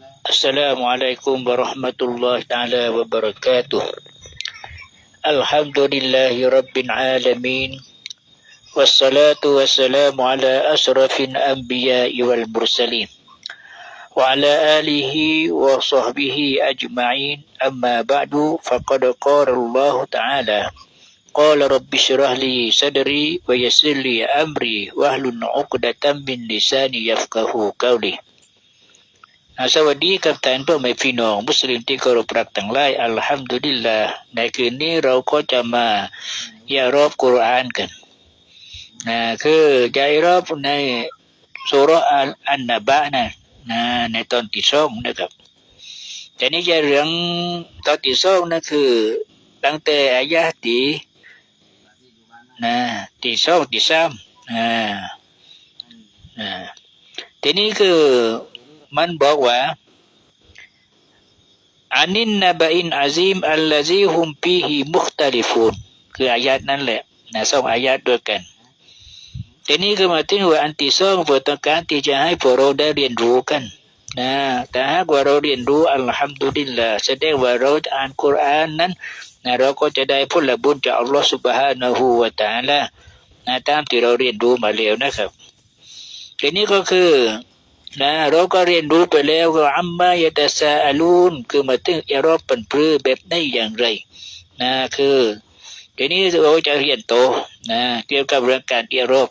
Assalamualaikum warahmatullahi taala wabarakatuh. Alhamdulillahi rabbil alamin. Wassalatu wassalamu ala asrafin anbiya'i wal mursalin. Wa ala alihi wa sahbihi ajma'in amma ba'du faqad qala Allah ta'ala qala rabbi shrah li sadri wa yassir li amri wahlun ahlun 'uqdatam min lisani yafqahu qawli สวัสดีกับท่านพ่อแม่พี่น้อง มุสลิมที่เคารพรักทั้งหลายอัลฮัมดุลิลลาห์ในคืนนี้เราก็จะมาอยารอบกุรอานกันนะคือใจรอบในสุรอัลอันนบะนะนะในตอนที่สองนะครับแต่นี้จะเรื่องตอนที่สองนะคือ ตั้งแต่อายะห์ที่นะที่สองที่สามอ่าอ่าทีนี้คือ มันบอกว่าอันนินนบอินอาซิมอัลลาซีฮุมพีฮิมุคตาลิฟูนคืออายัดนั่นแหละนะสองอายัดด้วยกันที่นี่ก็มาถึงว่าอันที่สองเพื่ต้องการที่จะให้พวกเราได้เรียนรู้กันนะแต่หากว่าเราเรียนรู้อัลฮัมดุลิลละแสดงว่าเราอ่านคุรานนั้นนะเราก็จะได้ผลบุญจากอัลลอฮฺสุบฮานะฮูวะตาละนะตามที่เราเรียนรู้มาแล้วนะครับทีนี้ก็คือ นะเราก็เรียนรู้ไปแล้วก็อัมมายะตะซาอาลูนคือมาถึงเอรอบเป็นปรือแบบไหนอย่างไรนะคือทีนี้เราจะเรียนโตนะเกี่ยวกับเรื่องการเอรอบ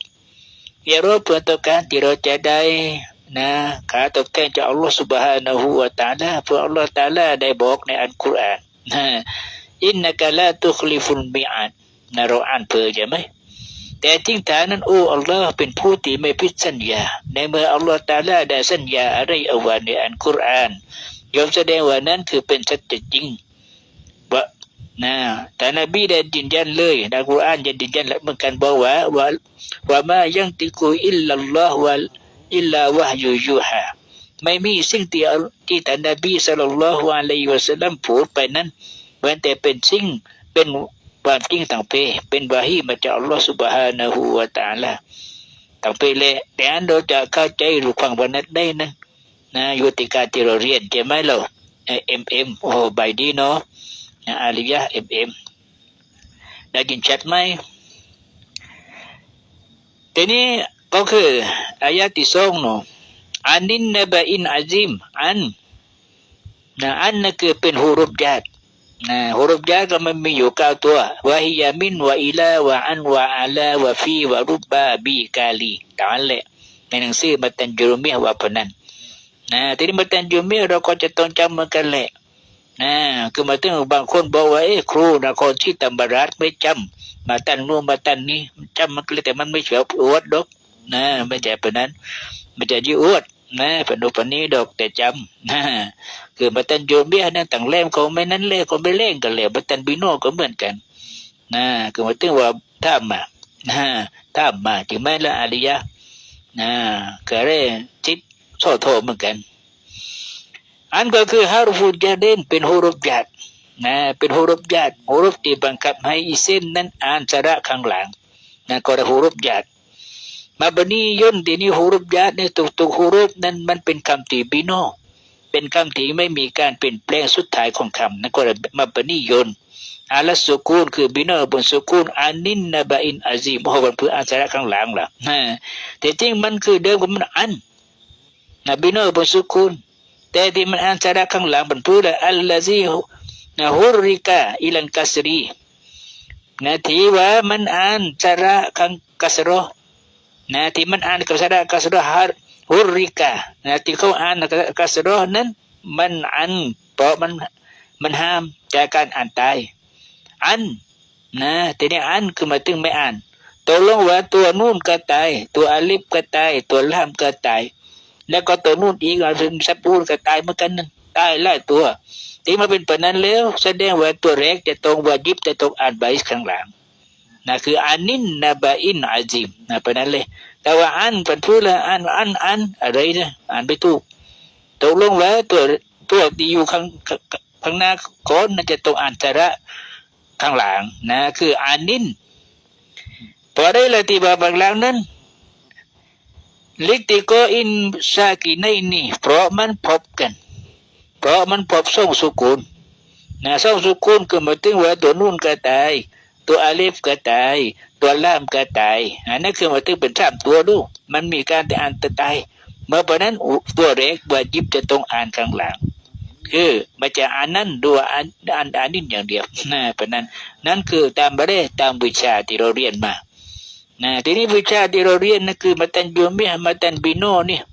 เอรอบเพื่อต้องการที่เราจะได้นะขาตอบแทนจากอัลลอฮฺ سبحانه และ تعالى เพื่ออัลลอฮฺ تعالى ได้บอกในอัลกุรอานนะอินนักลาตุคลิฟุลมิอาดนะเราอ่านเพื่อใช่ไหม แต่ทิ้งฐานนั้นโอ้อัลลอฮ์เป็นผู้ที่ไม่พิดสัญญา ในเมื่ออัลลอฮ์ตาลาได้สัญญาอะไรเอาไว้ในอันกุรอานยอมแสดงว่านั้นคือเป็นสัจจริงว่านะแต่นบีได้ยืนยันเลยในกุรอานยืนยันและเหมือนกันบอกว่าว่าว่ามายังติกูอิลลัลลอฮ์วะอิลลาวะฮยูยูฮาไม่มีสิ่งที่ที่ท่านนบีสัลลัลลอฮุอะลัยฮิวะสัลลัมพูดไปนั้นเว้นแต่เป็นสิ่งเป็น ความจริงต่างเป เป็นบาฮีมาจากอัลลอฮฺสุบฮานะฮูวาตาละต่างเปเลยแต่อันเราจะเข้าใจหรือฟังวันนั้นได้นะนะยุติการที่เราเรียนใช่ไหมเราเอ็มเอ็มโอ้ใบดีเนาะอาลียะเอ็มเอ็มได้ยินชัดไหมทีนี้ก็คืออายะที่สองเนาะอันนินเนบะอินอาซิมอันนะอันนั่นคือเป็นหูรุปญาติ Nah, huruf jar kan memiliki kau tua. Wa hiya min wa ila wa an wa ala wa fi wa rubba bi kali. Ta'ala. ในหนังสือมาตันจุรุมีว่าพนันนะทีนี้มาตันจุรุมีเราก็จะต้องจำเหมือนกันแหละนะคือมาถึงบางคนบอกว่าเอ้ครูนะคนที่ตำบรัดไม่จำมาตันนู่นมาตันนี้จำมันก็เลยแต่มันไม่เฉียวอวดดอกนะไม่ใช่ปนั้นไม่ใช่ยี่อวด นะปนุปนี้ดอกแต่จำนะคือบัตันโยมเบี้ยนั่นต่างเล่มเขาไม่นั้นเล่เขาไม่เล่งกันเลยบัตันบิโนก็เหมือนกันนะคือมาถึงว่าถ้ามานะถ้ามาถึงแม้ละอริยะนะก็เร่จิตโซโทเหมือนกัน อันก็คือฮารุฟุจาเดนเป็นฮุรุฟญาตนะเป็นฮุรุฟญาตฮุรุฟที่บังคับให้อีเส้นนั้นอ่านสระข้างหลังนะก็เรียกฮุรุฟญาต มาบันีย่นทีนี้ฮุรุฟญาตในตุกๆฮุรุฟนั้นมันเป็นคำตีบิโนเป็นคำที่ไม่มีการเปลี่ยนแปลงสุดท้ายของคำนั่นก็มาบนิยนอาลัสุกูลคือบินาบนสุกูลอานินนบอินอาซีมโหบนเพื่ออาสาข้างหลังล่ะแต่จริงมันคือเดิมของมันอันนะบินาบนสุกูลแต่ที่มันอาสาข้างหลังบนพื่ออัลลาซีนะฮุริกาอิลันกัสรีนะที่ว่ามันอ่านสระข้างกัสรอ นะที่มันอ่านกับสาระกัสรอฮาร์ฮุริกานะที่เขาอ่านกัสรอนั้นมันอันเพราะมันมันห้ามจากการอ่านตายอันนะทีนี้อันคือมาถึงไม่อ่านตกลงว่าตัวนู่นก็ตาย ตัวอาลิฟก็ตาย ตัวล่ามก็ตาย แล้วก็ตัวนู่นอีกอันสับปูนก็ตายเหมือนกันนั่นตายหลายตัวที่มาเป็นปนั้นแล้วแสดงว่าตัวแรกจะตรงว่าจิบจะตรงอ่านใบข้างหลัง นะคืออานินนาบอินอาจิมนะปนั้นเลย แต่ว่าอ่านเป็นพูดละอ่านอ่านอ่านอะไรนี่ยอ่านไปถูกตกลงแล้วตัวตัวที่อยู่ข้างข้างหน้าคนน่าจะต้องอ่านสาระข้างหลังนะ คืออ่านนินพอได้ละที่บาบางหลังนั้นลิกติโกอินซากิในนี่เพราะมันพบกัน เพราะมันพบส่งสุกุลนะส่งสุกุลคือหมายถึงว่าตัวนุ่นก็ตาย ตัวอาเลฟก็ตาย ตัวล่ามก็ตายอันนั้นคือหมายถึงเป็นสามตัวดูกมันมีการแต่อ่านต่ตายเมื่อปะนั้นตัวเล็กวาจิบจะต้องอ่านข้างหลัง คือมันจะอ่านนั้นดูอ่านอ่านอ่านนิดอย่างเดียวนะเพราะนั้นนั่นคือตามบริตามวิชาที่เราเรียนมานะทีนี้วิชาที่เราเรียนนั่นคือมาตันยูมิมาตันบิโนเนี่ย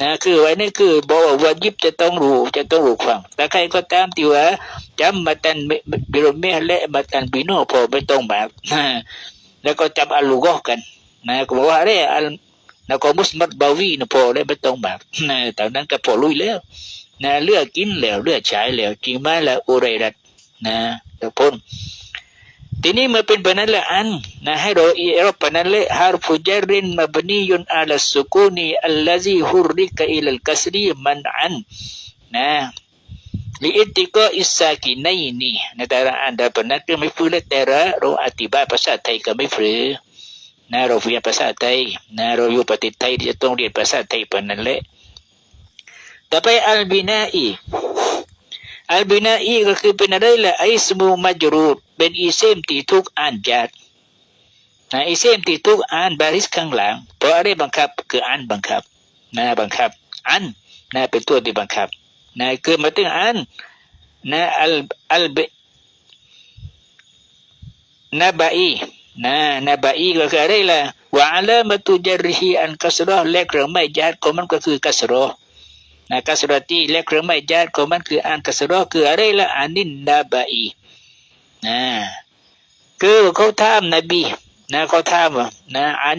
นะคือไว้นี่คือบอกว่าวาจิบจะต้องรู้จะต้องรู้ฟังแต่ใครก็ตามที่ว่า จำมาตันบิโรเมและมาตันบิโนพอไม่ต้องแบบนะแล้วก็จำอัลลูกอกันนะก็บอกว่าเรื่องอัลแล้วก็มุสมัดบาวีนะพอได้ไม่ต้องแบบนะตอนนั้นก็พอลุยแล้วนะเลือกกินแล้วเลือกใช้แล้วจริงไหมละอุไรรัตนะทุกคนทีนี้มาเป็นแบบนั้นละอันนะให้เราอีรอบแบบนั้นเลยฮาร์ฟุจารินมาบนียุนอัลสุกูนีอัลลซีฮุริกอิลลกัสรีมันอันนะ ลิอิติกอิสากินัยนี่ในแต่ละอันแบบนั้นก็ไม่ฟื้นเลยแต่ละเราอธิบายภาษาไทยก็ไม่ฟื้นนะเราเรียนภาษาไทยนะเราอยู่ประเทศไทยจะต้องเรียนภาษาไทยปนนั้นแหละต่อไปอัลบินาอีอัลบินาอีก็คือเป็นอะไรล่ะไอสมูมัจรูดเป็นอีเซมที่ทุกอ่านจัดนะอีเซมที่ทุกอ่านบาริสข้างหลังเพราะอะไรบังคับคืออ่านบังคับนะบังคับอ่านนะเป็นตัวที่บังคับ นะคือมายถึงอ่านนะอัลอัลเบนาบาอี Nah, nabai ก็คืออะไรล่ะว่าลามะตุจริฮีอันกัสรอและเครื่องหมายญาติของมันก็คือกัสรอนะกัสรอที่และเครื่องหมายญาติของมันคืออันกัสรอคืออะไรล่ะอานินนาบาอีนะคือเขาถามนบีนะเขาถามว่านะอัน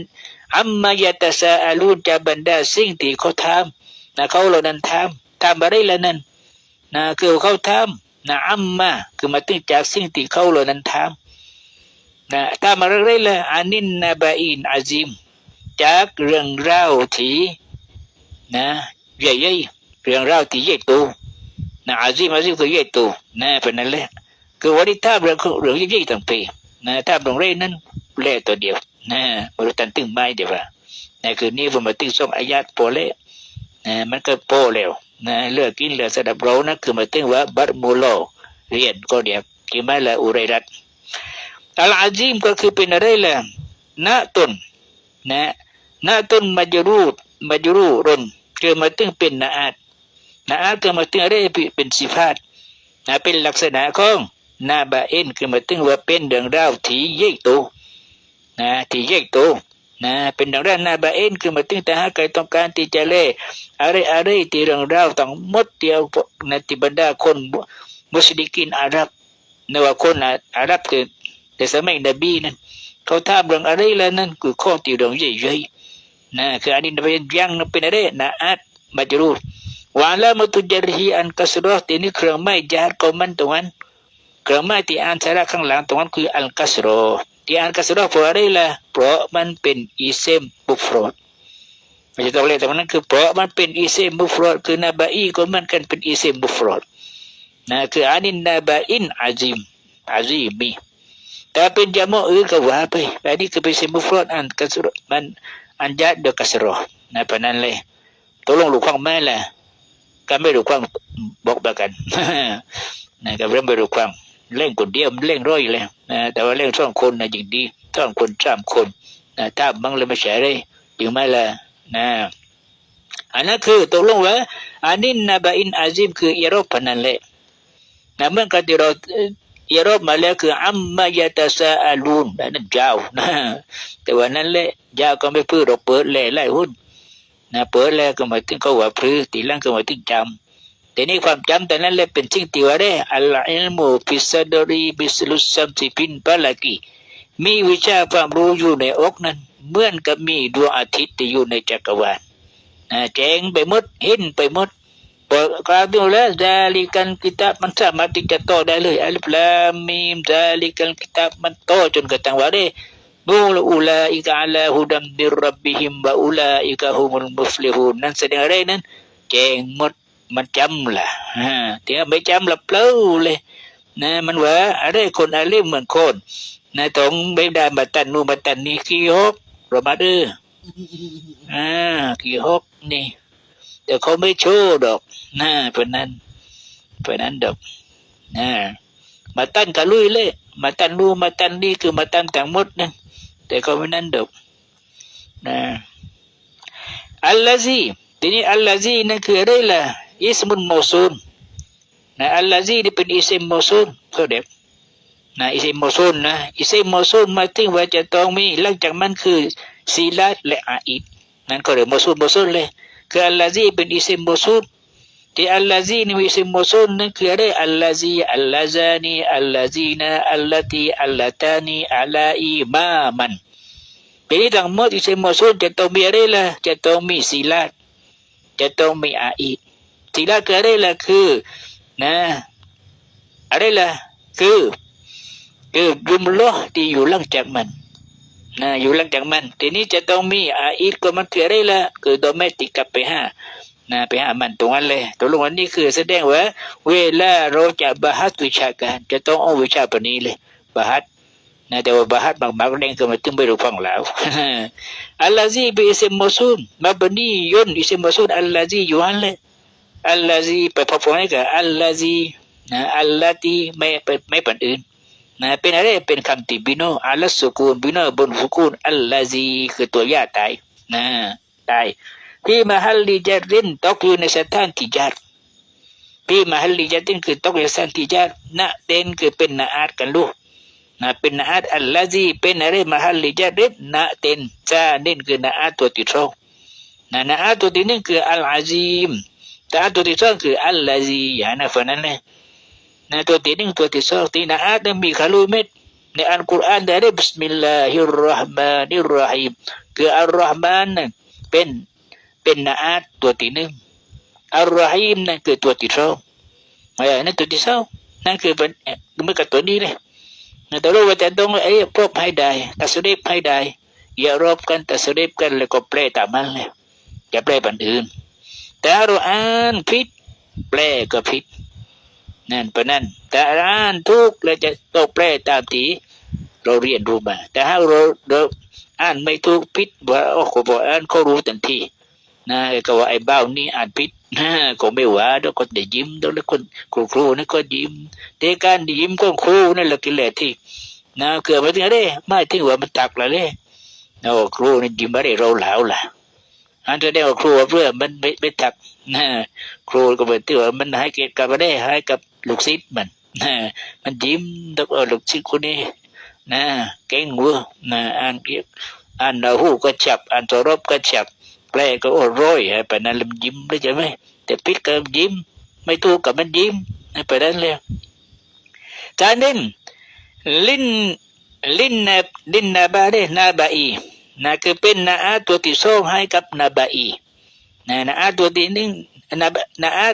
อัมมายตะซาอาลูนจาบรรดาสิ่งที่เขาถามนะเขาเหล่านั้นถาม ถามอะไรล่ะนั่นนะคือเขาถามนะอัมมาคือมาถึงจากสิ่งที่เขาเหล่านั้นถามนะถ้ามาเรื่อยๆเลยอานินนาบาอินอาซิม จากเรื่องราวที่นะใหญ่ๆเรื่องราวที่ใหญ่โตนะอาซิมอาซิมคือใหญ่โตนะเป็นนั่นแหละคือวันนี้ถ้าเรื่องเรื่องใหญ่ๆต่างปีนะถ้าเรื่องเรื่องนั้นเล่ตัวเดียวนะบริตันตึงไม้เดียวว่านะคือนี่ผมมาตึงส่งอายาตโปเล่นะมันก็โปแล้ว นะเลือกกินเลือกสดับเรานะคือมาตึงว่าบัตมูโลเรียนก็เดียวกินไม่ละอุไรรัตอัลอาซิมก็คือเป็นอะไรล่ะนาตุนนะนาตุนมัจรูดมัจรูรุนคือมาถึงเป็นนาอาดนาอาดคือมาถึงอะไรเป็นสิฟาตนะเป็นลักษณะของนาบาเอ็นคือมาถึงว่าเป็นเรื่องราวที่แยกตัวนะที่แยกตัว นะเป็นเรื่องราวนาบาเอ็นคือมาถึงแต่หากใครต้องการที่จะเล่อะไรอะไรที่เรื่องราวต้องมดเดียวในที่บรรดาคนมุสลิกินอาหรับนว่าคนอาหรับคือแต่สมัยนบีนั้นเขาถาเรื่องอะไรแล้วนั่นคือข้อที่เรื่องใหญ่ๆนะคืออันนี้เป็นยังเป็นอะไรนะอัดมัจรูดวาละมุตุจริฮีอันกัสรอที่นี่เครื่องไม้จาดขอมันตรงนั้นเครื่องไม้ที่อ่านสาระข้างหลังตรงนั้นคืออัลกัสรอที่อ่านกัสรอ เพราะอะไรล่ะเพราะมันเป็นอิเซมบุฟรอดไม่ใช่ต้องเรียกตรงนั้นคือเพราะมันเป็นอิเซมบุฟรอดคือนาบาอีก็มันกันเป็นอิเซมบุฟรอดนะคืออานินนาบาอินอาซิมอาซิมีแต่เป็นจามออื่นก็ว่าไปแต่นี่คือเป็นเซมบุฟรอดอันกสรมันอันยัดเดกสรอนะเพราะนั้นเลยตกลงลูกความแม่แหละก็ไม่รู้ความบอกบบกันนะก็เริ่มไม่รู้ความ เล่นคนเดียวเล่นร้อยเลยนะแต่ว่าเล่นสองคนนะยิ่งดีสองคนสามคนนะถ้าบังเลยไม่ใช่เลยยิ่งไม่ละนะอันนั้นคือตกลงว่าอันนี้นาบาอินอาซิมคืออิรบพนันเลยนะเมื่อกันที่เราอิรอบมาแล้วคืออัมมายะตาซาอาลูนนั่นเจ้านะแต่วันนั้นแหละเจ้าก็ไม่พูดเราเปิดแหล่ไล่หุ้นนะเปิดแล้วก็หมายถึงเขาว่าพลือตีหลังก็หมายถึงจำ ต่นี่ความจำแต่นั้นเลยเป็นสิ่งที่ว่าได้อัลอิลมูฟิสดรีบิสลุสซัมซิพินปาลากีมีวิชาความรู้อยู่ในอกนั้นเหมือนกับมีดวงอาทิตย์ที่อยู่ในจักรวาลแจ้งไปหมดเห็นไปหมดเปิดกราบดูแล้วดาลิกันกิตามันสามารถที่จะโตได้เลยอัลปลามีมดาลิกันกิตามันโตจนกระทั่งว่าได้บูลอุลาอิกาลาฮุดัมบิรับบิฮิมบาอุลาอิกาฮุมุลมุฟลิฮูนั่นแสดงอะไรนั้นแจ้งหมด มาตันนู่นมาตันนี่ขี้ฮกเรามาดื้ออ่าขี้ฮกนี่แต่เขาไม่โชว์ดอกนะเพราะนั้น เพราะนั้นดอกนะมาตั้นกะลุยเลย มาตั้นรูมาตั้นนี่คือมาตั้นทั้งหมดนะแต่ก็ไม่นั้นดอกนะอัลลาซีทีนี้อัลลาซีนั่นคืออะไรล่ะ อิสมุนโมซูลนะอัลลาซีนี่เป็นอิสมโมซูลก็เด็กนะอิสมโมซูลนะอิสมโมซูลหมายถึงว่าจะต้องมีหลังจากมันคือศีลัดและอาอิดนั่นก็เรียกโมซูลโมซูลเลยคืออัลลาซีเป็นอิสมโมซูลที่อัลลาซีนี่มีสิมซุนนั่นคืออะไรอัลลาซีอัลลาซานีอัลลาซีนาอัลลาตีอัลลาตานีอัลาอีมามันทีนี้ทั้งหมดอิสิมซุนจะต้องมีอะไรล่ะจะต้องมีศีลาตจะต้องมีอาอีศี ลาตคืออะไรล่ะคือนะอะไรล่ะคือ คือยุมโลอที่อยู่หลังจากมันนะอยู่หลังจากมัน ทีนี้จะต้องมีอาอีก็มันคืออะไรล่ะคือโดเมติกับไปห้านะไปหามันตรงนั้นเลยตกลงวันนี้คือแสดงว่า เวลาเราจะบาฮัดวิชาการ จะต้องเอาวิชาปนี้เลยบาฮัดนะแต่ว่าบาฮัดบางบางเรื่องก็มาถึงไม่รู้ฟังแล้วอัลลาซีเป็นอิสมมซูนมาบนียนอิสมมซูนอัลลาซีอยู่หันเลย อัลลาซีไปพบกันกับอัลลาซีนะอัลลาตีไม่ไม่เป็นอื่นนะเป็นอะไรเป็นคำติบิโนอัลลสุกูนบิโนบนสุกูนอัลลาซีคือตัวยาตายนะตาย fi mahalli jarrin ตกอยู่ในสถานที่จัด fi mahalli jarrin คือตกอยู่ในสถานที่จัดนะเต้นคือเป็นนาอาดกันลูกนะเป็นนาอาดอัลลาซีเป็นอะไร mahalli jarrin นะเต้นซาเน้นคือนาอาดตัวที่สองนะนาอาดตัวที่หนึ่งคืออัลอาซีม นาอาดตัวที่สองคืออัลลาซียานั้นฝันนั้นเลยนะตัวที่หนึ่งตัวที่สองที่นาอาดนั้นมีคาลูเม็ดในอัลกุรอานได้ได้บิสมิลลาฮิรราะห์มานิรราะฮีมคืออัลราะห์มานนั้นเป็นเป็นนาอาตตัวที่หนึ่งอัลรอฮีมนั่นคือตัวที่สองเออนั่นตัวที่สองนั่นคือเป็นเมื่อกับตัวนี้เลยนะแต่เราว่าจะต้องไอ้พบให้ได้ตัสเรบให้ได้อย่ารบกันตัสเรบกันแล้วก็แปลตามันเลยอย่าแปลบันอื่น ต่เราอ่านผิดแปลก็ผิดนั่นเป็นนั่นแต่อ่านถูกแล้วจะต้องแปลตามทีเราเรียนรู้มา แต่ถ้าเราเราอ่านไม่ถูกผิดว่าโอ้โหบอกอ่านเขารู้ทันทีนะก็ว่าไอ้เบ้านี่อ่านผิดนะก็ไม่ว่าแล้วก็ได้ยิ้มแล้วคนครูครูนั่นก็ยิ้มแต่การยิ้มของครูนั่นแหละกิเลสที่นะเกิดมาถึงอะไรไม่ถึงว่ามันตักละเลยนะว่าครูนี่ยิ้มอะไรเราเหลาล่ะ อันจะได้ว่าครูเพื่อมันไม่ไม่ตักนะครูก็เป็นที่ว่ามันให้เกียรติกับอะไรให้กับลูกศิษย์มันนะมันยิ้มแล้วลูกศิษย์คนนี้นะเก่งเวัวนะอ่านเกียรอ่านดาหูก็จับอ่านตัวรบก็จับแปลก็โอ้ร้อยไปนั้นลำยิ้มได้ใช่ไหมแต่พิษก็ยิ้ม ไม่ถูกกับมันยิ้มไปนั้นเลยจากนั้นลิ้นลิ้นนาลิ้นนาบาเรนาบาอี นะคือเป็นนาอาตัวที่สองให้กับนาบะอีนะนาอาตัวที่นึงนาบนาอา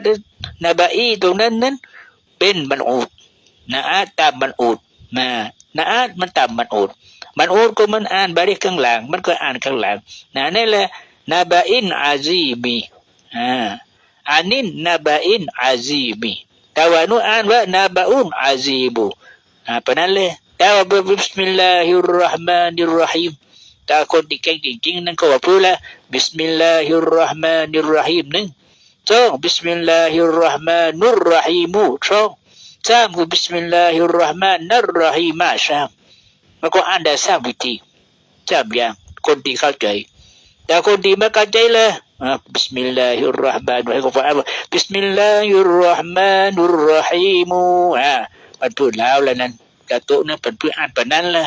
นาบะอีตรงนั้นนั้นเป็นบรรอุดนาอาตามบรรอุดนะนาอามันตามบรรอุดบรรอุดก็มันอ่านบาริข้างหลัง มันก็อ่านข้างหลังนะนี่แหละนาบะอินอาซีมีอ่าอันนี้นาบะอินอาซีมีแต่ว่านู้อ่านว่านาบะอุนอาซีบูอ่าปนั้นเลยแต่ว่าบิสมิลลาฮิรราะห์มานิรราะฮีม แต่คนที่เก่งจริงๆนั่นก็ว่าพูดแล้วบิสมิลลาฮิรราะห์มานิรราะหิมนึ่งสองบิสมิลลาฮิรราะห์มานุรราะหิมูสองสามคืบิสมิลลาฮิรราะห์มานิรราะหิมาสามมันก็อ่านได้สามวิธีจำอย่างคนที่เข้าใจ แต่คนที่ไม่เข้าใจเลย بسم الله الرحمن มิลลาฮิร-ราะห์มะนุร-ราะหิมุอ่ามันพูดแล้วแล้วนั้นกระตุ้นั้นเป็นเพื่ออ่านปนั้นละ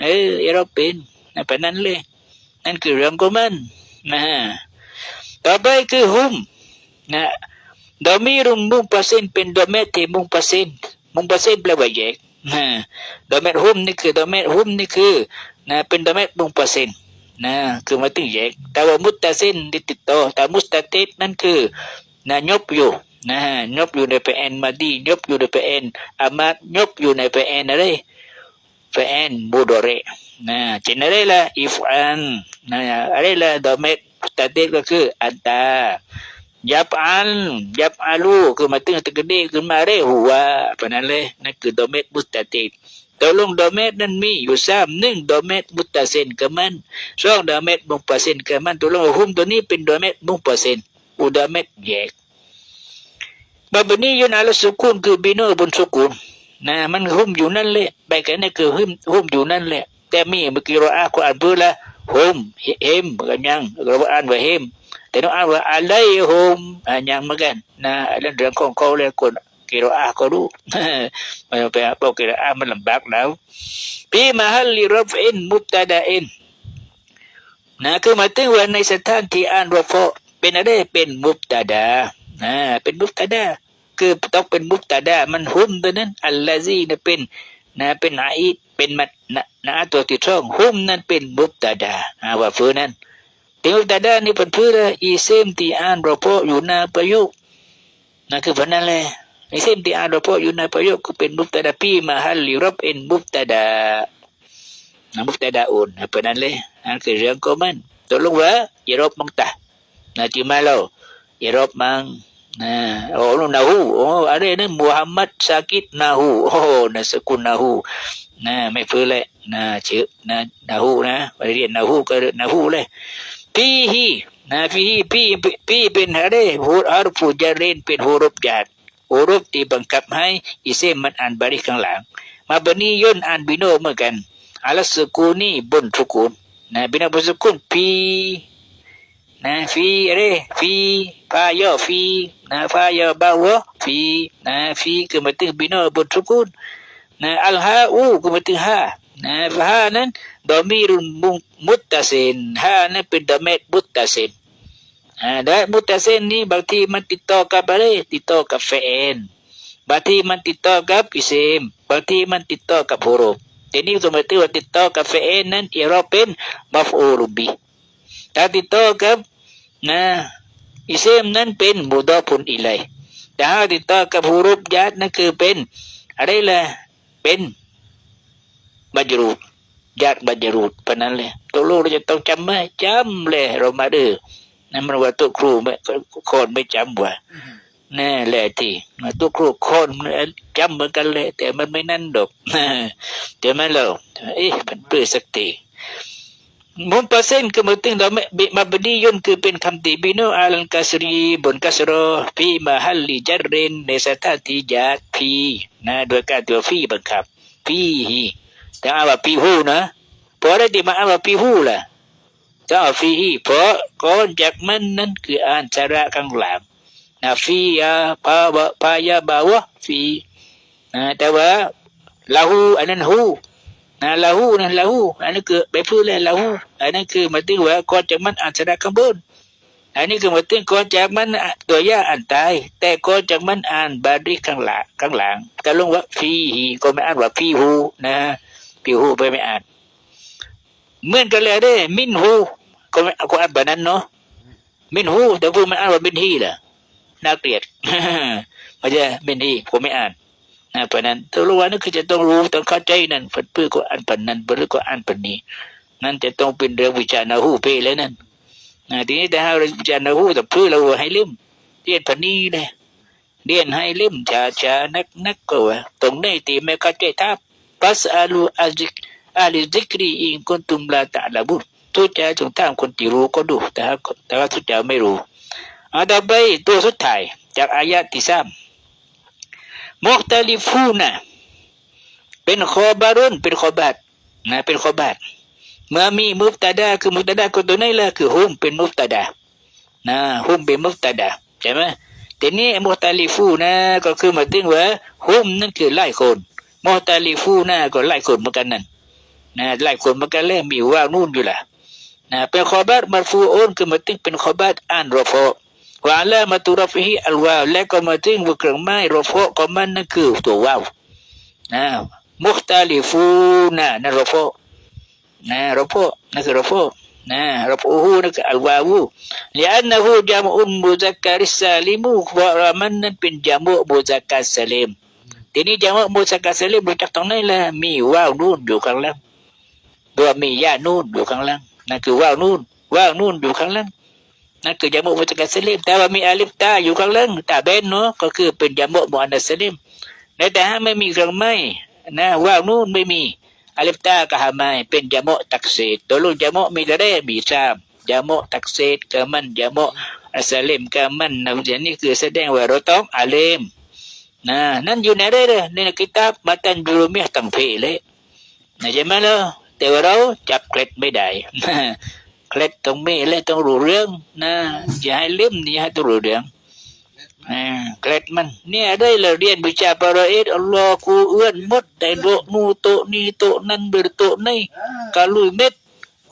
เออเอรบเป็นนั่นปนั้นเลย นั่นคือเรื่องของมันนะต่อไปคือหุมนะดอมีรุมมุงเปอร์เซ็นต์เป็นดอเมติมุงเปอร์เซ็นต์มุงเปอร์เซ็นต์แปลว่าแยกนะดอเมตฮุมนี่คือดอเมตฮุมนี่คือนะเป็นดอเมตมุงเปอร์เซ็นต์นะคือมาถึงแยกแต่ว่ามุตตาเส้นที่ติดต่อแต่มุสตาเตตนั่นคือนะยบอยู่ นะยบอยู่ในเปนมาดียบอยู่ในเปนอามาดยบอยู่ในเปนอะไรเปนบูโดเรนะเช่นอะไรล่ะอิฟอันนะอะไรล่ะดอเมตมุสตาเตตก็คืออันตายับอันยับอาลูคือมาตึงตึกดีขึ้นมาเร่หัวเพราะนั้นเลยนั่นคือโดเมตมุตตาติตกลงโดเมตนั้นมีอยู่สามหนึ่งโดเมตมุตตาเซนกับมันสองโดเมตมุงเปอร์เซ็นต์กับมันตกลงหุ้มตัวนี้เป็นโดเมตมุงเปอร์เซ็นต์อุ udah met yek Mabni yun ala sukun ke bina bun sukun นบนสุขุมนะมันหุ้มอยู่นั่นแหละไปกันนี่คือหุ้มหุ้มอยู่นั่นแหละแต่มีเมื่อกี้เราอ่านก็อ่านเพื่อละหุ้มเฮมเหมือนกันยังเราอ่านว่าเฮมแต่เราอ่านว่าอะไรหุ้มอ่านยังเหมือนกันนะเรื่องเรื่องของเขาเลยคนกีเรอาก็รู้มันไปบอกกีเรอามันลำบากแล้วปีมาฮัลลิรฟอินมุตตะดาอินนะคือมายถึงว่าในสถานที่อ่านรฟเป็นอะไรเป็นมุตตะดานะเป็นมุตตะดา คือต้องเป็นมุตตะดามันหุ้มตัวนั้นอัลลาซีนะเป็นนะเป็นอาอิดเป็นมัดนะนะตัวที่ช่องหุ้มนั้นเป็นมุตตะดาอาว่าฟื้นนั้นแต่มุตตะดานี่เป็นพื่ออีเซมที่อ่านรพอยู่หน้าประโยคนั่นคือพันนั่นแหละอีเซมที่อ่านรพอยู่หน้าประยคก็เป็นมุตตะดาปีมาฮัลลิรับเป็นมุตตะดานะมุตตะดาอุน apa นั่นเลยนั่นคือเรื่องของมันตกลงว่าอย่ารบมังตานะที่มาเราอย่ารบมัง ลูกนาหูโอ้อะไรนะมูฮัมมัดซากิดนาหูโอ้นะสกุลนาหูนะไม่ฟื้นเลยนะชื่อนะนาหูนะไปเรียนนาหูก็นาหูเลยพี่ฮีนะพี่พี่พี่เป็นอะไรหูอารุปูจารินเป็นหูรุปยาดหูรุปที่บังคับให้อิเซมันอ่านบริข้างหลัง มาบันนี้ย่นอ่านบิโนเหมือนกันอาลสกูนี่บนทุกุลนะบินาบนสกุลพี่ นะฟีอะไรฟีฟาย่อฟีนะฟาย่อบ่าวฟีนะฟีคือมาถึงบิโนบทสุกุนนะอัลฮาอูคือมาถึงฮานะฮานั้นดอมีรุนมุมุตตะเซนฮานั้นเป็นดอเมตมุตตะเซนอ่าได้มุตตะเซนนี่บางทีมันติดต่อกับอะไรติดต่อกับเฟนบางทีมันติดต่อกับอิเซมบางทีมันติดต่อกับฮุรุฟทีนี้ก็หมายถึงว่าติดต่อกับเฟนนั้นที่เราเป็นมัฟอูรุบี ถ้าติดต่อกับนะอิเซมนั้นเป็นบุดอพุนอิไลแต่ถ้าติดต่อกับฮูรุบยัดนั่นคือเป็นอะไรล่ะเป็นบัจรูดยัดบัจรูดปนนั้นเลยตัวลูกเราจะต้องจำไหมจำเลยเรามาดื้อนั่นมันว่าตัวครู มุมเปอร์เซ็นก็มือตึงเราไม่บิมาบดีย่นคือเป็นคำติบิโนอาลันกาสรีบนกาสโรพีมาฮัลลีจัดเรนในสถาตที่ยาพีนะโดยการตัวฟีบังคับพีฮีแต่อาว่าพีฮูนะพอได้ที่มาอาว่าพีฮูล่ะก็เอาฟีฮีเพราะก่อนจากมันนั้นคืออ่านชาระข้างหลังนะฟีอาพาวะพายาบาวะฟีนะแต่ว่าลาหูอันนั้นหู นะลาหูนะลาหูอันนี้คือไปพูดเลยลาหูอันนั้นคือมายถึงว่าก่อนจากมันอ่านสระข้างบนอันนี้คือมายถึงก่อนจากมันตัวย่าอ่านตายแต่ก่อนจากมันอ่านบาริข้างหลังข้างหลังก็ลงว่าฟีฮีก็ไม่อ่านว่าฟีฮูนะฟีฮูไปไม่อ่านเหมือนกันเลยเด้ มินฮูก็ไม่ก็อ่านแบบนั้นเนาะมินฮูแต่พูดมันอ่านว่ามินฮีล่ะน่าเกลียดไม่ใช่มินฮีผมไม่อ่าน นะเพราะนั้นตัวรู้ว่านั่นคือจะต้องรู้ต้องเข้าใจนั่นเพื่อก็อ่านปันนั้นเพื่อก็อ่านปันนี้ นั่นจะต้องเป็นเรื่องวิจารณ์หูไปเลยนั่นนะทีนี้แต่ถ้าเราวิจารณ์หูแต่เพื่อเราให้ลืมเรียนปันนี้เลยเรียนให้ลืมชาชานักนักก็ว่าตรงนี้ที่ไม่เข้าใจทับปัสอาลูอาจิกอาลิซิกรีอิงคนตุมลาตะลาบุทุกจะจงตามคนที่รู้ก็ดูแต่ถ้าแต่ว่าทุจะไม่รู้อาดับไปตัวสุดท้ายจากอายะที่สาม มุตาลิฟูนะเป็นขอบารุนเป็นขอบัตนะเป็นขอบัตเมื่อมีมุฟตาดาคือมุฟตาดาก็ตัวนี้ละคือฮุมเป็นมุฟตาดานะฮุมเป็นมุฟตาดาใช่ไหมทีนี้มุตาลิฟูนะก็คือหมายถึงว่าฮุมนั่นคือไล่คนมุตาลิฟูนะก็ไล่คนเหมือนกันนั่นนะไล่คนเหมือนกันแล้วมีว่างนู่นอยู่ล่ะนะเป็นขอบัตมาฟูโอนคือหมายถึงเป็นขอบัตอ่านรอฟอ ว่าละมาตุรฟิฮิอัลวาวและก็มาถึงบุเครื่องไม้รฟะก็มันนั่นคือตัววาวนะมุขตาลิฟูนะนั่นรฟะนะรฟะนั่นคือรฟะนะรฟะฮูนั่นคืออัลวาวูเนื่องจากฮูจามุนบูซักการิสซาลิมุขวะรามันนั้นเป็นจามุบูซักการสลิมทีนี้จามุบูซักการสลิมรู้จักตรงไหนละมีวาวนู่นอยู่ข้างล่างตัวมีหญ้านู่นอยู่ข้างล่างนั่นคือว่าวนู่นว่าวนู่นอยู่ข้างล่าง นั่นคือจามุมุตกัสลิมแต่ว่ามีอาลิฟตาอยู่ข้างล่างตาเบนเนาะก็คือเป็นจามุมุอันนัสลิมในแต่ถ้าไม่มีเครื่องไม้นะว่าวนู่นไม่มีอาลิฟตากับฮามายเป็นจามุตักเซตตัวลูกจามุมีแต่ได้มีสามจามุตักเซตกับมันจามุอัสลิมกามันนะอย่างนี้คือแสดงว่าเราต้องอาเลมนะนั่นอยู่ในได้เลยในกิตาบมาตันจุรุมิตั้งเพลเลยนะใช่ไหมล่ะแต่ว่าเราจับเคล็ดไม่ได้ เคล็ดต้องม่เลยต้องรู้เรื่องนะอย่าให้ลืมอย่าให้ต้องรู้เรื่องเกล็ดมัน เนี่ยได้เราเรียนวิชาปราเอตอัลลอฮ์กูเอื้อนมดแต่โลนูโตนี่โตนั่นเบอร์โตนี่กาลุยเม็ด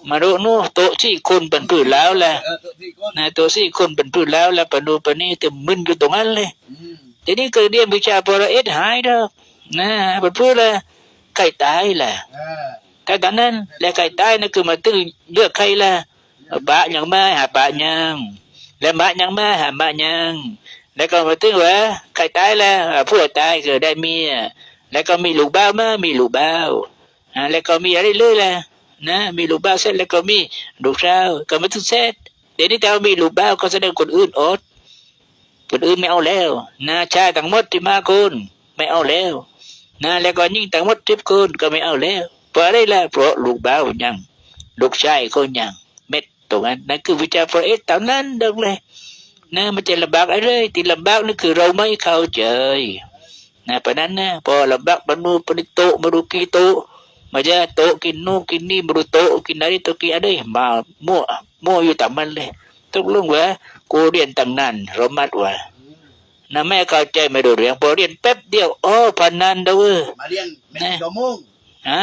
มาโดนูโตที่คนเป็นพื้นแล้วแหละนะโตที่คนเป็นพื้นแล้วแล้วปนูปนี่แต่มึนอยู่ตรงนั้นเลยทีนี้เคยเรียนวิชาปราเอตหายเด้อนะเป็นพื้นเลยใครตายแหละ เออแต่ตอนนั้นแล้วใครตายนั่นคือมาตื้อเลือกใครละบะยังไม่หาบะยังและบะยังไม่หาบะยังแล้วก็มาถึงว่าใครตายล้วอ่าผู้ตายก็ได้เมียแล้วก็มีลูกบ้ามามีลูกบ้าอแล้วก็มีอะไรเรื่อยละนะมีลูกบ้าเสร็จแล้วก็มีลูกสาก็มาถึงเสร็จเดี๋ยวนี้ถ้ามีลูกบ้าก็แสดงคนอื่นอดคนอื่นไม่เอาแล้วนะชายทั้งมดที่มาคนไม่เอาแล้วนะแล้วก็ยิ่งทั้งมดทิบคนก็ไม่เอาแล้ว เพราะอะไรล่ะเพราะลูกบ้าวยังลูกชายก็ยังเม็ดตรงนั้นนั่นคือวิจารณ์พระเอกตอนนั้นเด็กเลยนะมันจะลำบากอะไรที่ลำบากนั่นคือเราไม่เข้าใจนะเพราะนั้นนะพอลำบากมาดูปนิโตะมาดูกีโตะมาจะโตะกินนู่นกินนี่มาดูโตะกินอะไรโตะกินอะไรมามั่วมั่วอยู่แต่มันเลยต้องเรื่องว่ากูเรียนตั้งนานเรามัดว่านะแม่เข้าใจไม่ดูเรื่องพอเรียนแป๊บเดียวโอ้พันนันเด้อเว้ยมาเรียนเป็นชั่วโมงฮะ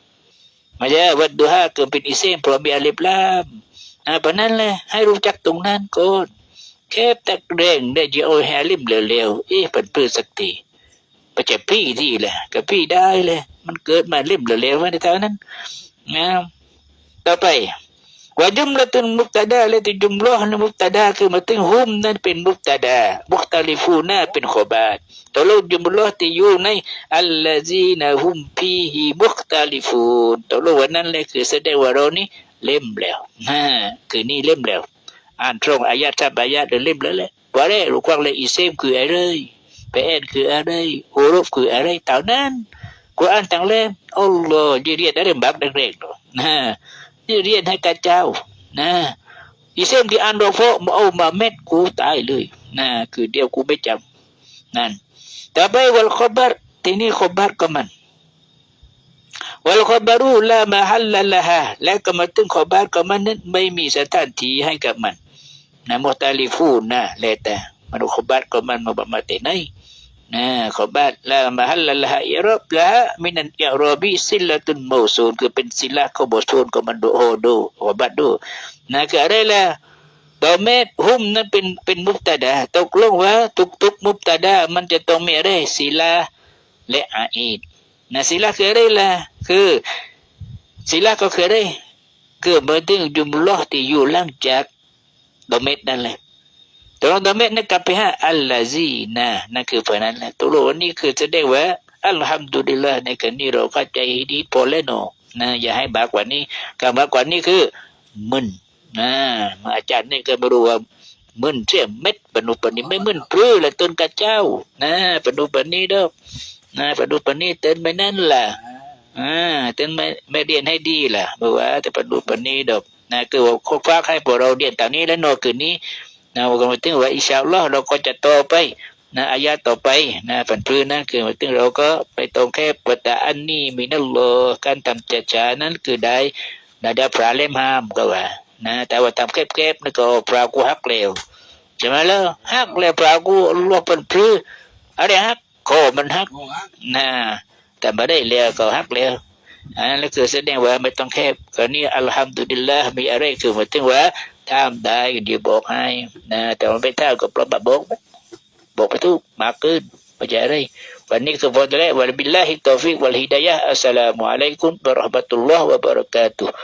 มาเยอะวัดดูฮาเกิดเป็นอิเซมพรอมมีอาลิบลามอ่าปนั้นเลยให้รู้จักตรงนั้นก่อนแค่ตกเร่งได้จะโอแฮลิมเร็วๆเอ๊ะเป็นพืนสักทีไปเจ็บพี่ที่แหละกับพี่ได้เลย มันเกิดมาลิมเร็วๆมาในทางนั้นนะต่อไป ว่าจุมละตุนมุกตาดาและตุจุมโลหนมุกตาดาคือมาถึงหุมนั้นเป็นมุกตาดามุกตาลิฟูน่าเป็นขบาตตัวลูกจุมโลที่อยู่ในอัลลาซีนาหุมพีฮีมุกตาลิฟูนตลูกวันนั้นเลยคือแสดงว่าเรานี่เล่มแล้วนะคือนี่เล่มแล้ว อ่านตรงอายะทับอายะเดินเล่มแล้วแหละว่าได้รู้กว้างเลยอีเซมคืออะไรเปแอนคืออะไรฮูรุฟคืออะไรเท่านั้นกูอ่านตั้งเล่มอัลลอฮ์จะเรียนอะไรบักเด็กๆหรอนะ จะเรียนให้กับเจ้า นะอีเซมที่อ่านโดโฟมาเอามาเม็ดกูตายเลยนะคือเดียวกูไม่จำนั่นต่ไปวัลขบัรทีนี้ขบัรก็มันวัลขบารูลามาฮัลลละฮะและก็มาถึงขบารก็มันนั้นไม่มีสถานที่ให้กับมันนะมุตาลิฟูนะเลแต่มันขบารก็มันมาบมาเตไน นะขบัดละมาฮัลละฮะอิรอบละมินันอิรบีสิลลตุนโมซูนคือเป็นศิลาขบชนของมันดูโอดูขบัดดูนะก็อะไรละตอเมตฮุมนั้นเป็นเป็นมุบตาดาตกลงว่าทุกทุกมุบตาดามันจะต้องมีอะไรศิลาและอาอีดนะศิลาคืออะไรละคือศิลาก็คืออะไรคือเมื่อถึงจุมลอที่อยู่หลังจากตอเมตนั่นแหละ ต่ว่าดัมเบนั่กับไปฮะอัลลาซีนะนั่นคือเพราะนั้นนะตัวโลนี้คือจะได้ว่าอัลฮัมดุลิลละในกรณีเราเข้าใจดีพอแล้วเนาะนะอย่าให้บากกว่านี้กำบากกว่านี้คือมึนนะมาอาจารย์นี่ก็ไม่รู้ว่ามึนเสียเม็ดปนุปนี้ไม่มึนปลื้อละต้นกระเจ้า นะปนุปนี้ดอกนะปนุปนี้เต้นไปนั่นล่ะอ่าเต้นไม่ไม่เรียนให้ดีล่ะบอกว่าแต่ปนุปนี้ดอกนะคือว่าโคฟ้าให้พวกเราเรียนตานี้แล้วเนาะคืนนี้ นะว่ากันมาถึงว่าอิชาอัลลอฮ์เราก็จะต่อไปนะอายะต่อไปนะผันพื้นนั่นคือมาถึงเราก็ไปตรงแค่ปตะอันนี้มินัลลอฮ์การทำจัจจานั้นคือได้ได้พระเล่มห้ามก็ว่านะแต่ว่าทำแคบๆนั่นก็พระกูฮักเลวใช่ไหมล่ะฮักเลวพระกูอัลลอฮ์เป็นพื้นอะไรฮักโคมันฮักโง่ฮะนะแต่ไม่ได้เลียก็ฮักเลียอันนั้นคือแสดงว่าไม่ต้องแคบก็นี่อัลฮัมดุลิลละมีอะไรคือหมายถึงว่า ทำได้เดี๋ยวบอกให้นะแต่มันไม่ท่าก็ปลอบบอกบอกไปทุกมากขึ้นไม่ใช่อะไรวันนี้คือฟอดแล้ววันบิลลาฮิตอฟิกวัลฮิดายะอัสสลามุอะลัยกุมบะเราะห์มะตุลลอฮ์วะบะเราะกาตุฮ์